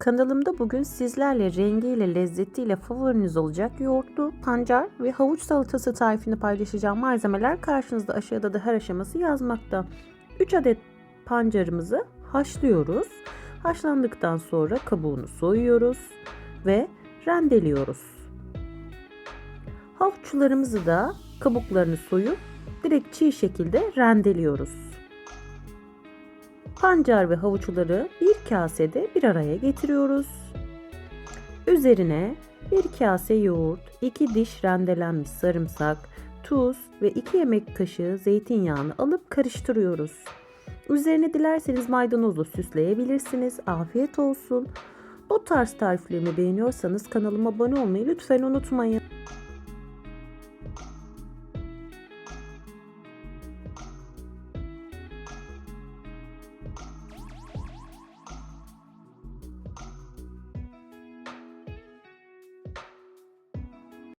Kanalımda bugün sizlerle rengiyle, lezzetiyle favoriniz olacak yoğurtlu, pancar ve havuç salatası tarifini paylaşacağım. Malzemeler karşınızda aşağıda da her aşaması yazmakta. 3 adet pancarımızı haşlıyoruz. Haşlandıktan sonra kabuğunu soyuyoruz ve rendeliyoruz. Havuçlarımızı da kabuklarını soyup direkt çiğ şekilde rendeliyoruz. Pancar ve havuçları bir kasede bir araya getiriyoruz. Üzerine bir kase yoğurt, 2 diş rendelenmiş sarımsak, tuz ve 2 yemek kaşığı zeytinyağını alıp karıştırıyoruz. Üzerine dilerseniz maydanozla süsleyebilirsiniz. Afiyet olsun. Bu tarz tariflerimi beğeniyorsanız kanalıma abone olmayı lütfen unutmayın.